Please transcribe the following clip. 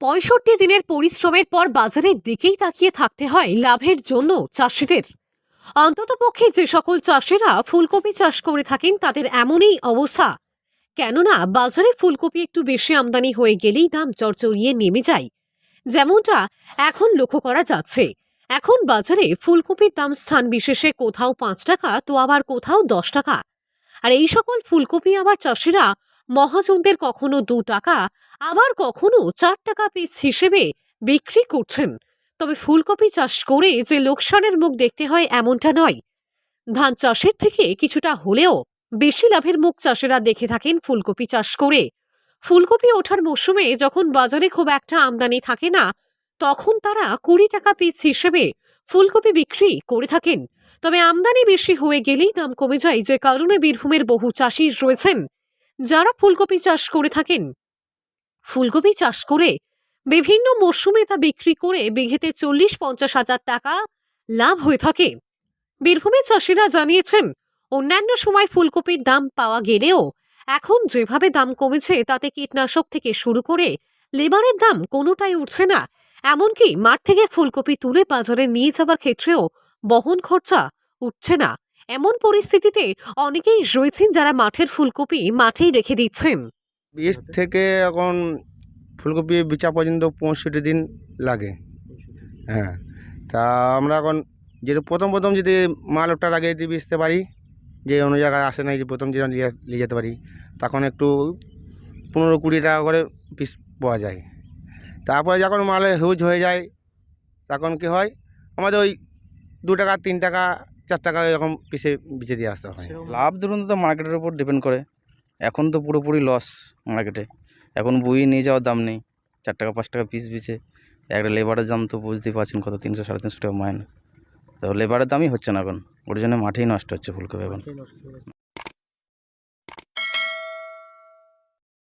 পঁয়ষট্টি দিনের পরিশ্রমের পর বাজারের দিকেই তাকিয়ে থাকতে হয় লাভের জন্য চাষিদের। অন্ততপক্ষে যে সকল চাষিরা ফুলকপি চাষ করে থাকেন, তাদের এমনই অবস্থা। কেননা, বাজারে ফুলকপি একটু বেশি আমদানি হয়ে গেলেই দাম চড়চড়িয়ে নেমে যায়। যেমনটা এখন লক্ষ্য করা যাচ্ছে। এখন বাজারে ফুলকপির দাম স্থান বিশেষে কোথাও পাঁচ টাকা, তো আবার কোথাও দশ টাকা। আর এই সকল ফুলকপি আবার চাষিরা মহাজনদের কখনো দু টাকা, আবার কখনো চার টাকা পিস হিসেবে বিক্রি করছেন। তবে ফুলকপি চাষ করে যে লোকসানের মুখ দেখতে হয় এমনটা নয়। ধান চাষের থেকে কিছুটা হলেও বেশি লাভের মুখ চাষেরা দেখে থাকেন ফুলকপি চাষ করে। ফুলকপি ওঠার মৌসুমে যখন বাজারে খুব একটা আমদানি থাকে না, তখন তারা কুড়ি টাকা পিস হিসেবে ফুলকপি বিক্রি করে থাকেন। তবে আমদানি বেশি হয়ে গেলেই দাম কমে যায়, যে কারণে বীরভূমের বহু চাষি রয়েছেন। যারা ফুলকপি চাষ করে থাকেন। ফুলকপি চাষ করে বিভিন্ন মরশুমে তা বিক্রি করে বিঘেতে চল্লিশ পঞ্চাশ হাজার টাকা লাভ হয়ে থাকে। বীরভূমের চাষিরা জানিয়েছেন, অন্যান্য সময় ফুলকপির দাম পাওয়া গেলেও এখন যেভাবে দাম কমেছে তাতে কীটনাশক থেকে শুরু করে লেবারের দাম কোনোটাই উঠছে না। এমনকি মাঠ থেকে ফুলকপি তুলে বাজারে নিয়ে যাওয়ার ক্ষেত্রেও বহন খরচা উঠছে না। এমন পরিস্থিতিতে অনেকেই রয়েছেন যারা মাঠের ফুলকপি মাঠেই রেখে দিচ্ছেন। বীজ থেকে এখন ফুলকপি বিচা পর্যন্ত পঁয়ষট্টি দিন লাগে। হ্যাঁ তা আমরা এখন যেটা প্রথম প্রথম যদি মাল ওটার আগে যদি বেচতে পারি, যে অন্য জায়গায় আসে নাই যে প্রথম যেটা নিয়ে যেতে পারি, তখন একটু পনেরো কুড়ি টাকা করে পিস পাওয়া যায়। তারপরে যখন মাল হিউজ হয়ে যায়, তখন কি হয়? আমাদের ওই দু টাকা, তিন টাকা চার টাকা এরকম পিসে বেঁচে দিয়ে আসতে হয়। লাভ ধরুন তো মার্কেটের উপর ডিপেন্ড করে। এখন তো পুরোপুরি লস মার্কেটে এখন বই নিয়ে যাওয়ার দাম নেই। চার টাকা পাঁচ টাকা পিস বিছে একটা লেবারের দাম তো বুঝতেই পারছেন কত? তিনশো সাড়ে তিনশো টাকা মাইনে। তো লেবারের দামই হচ্ছে না এখন। ওর জন্য মাঠেই নষ্ট হচ্ছে ফুলকপি এখন।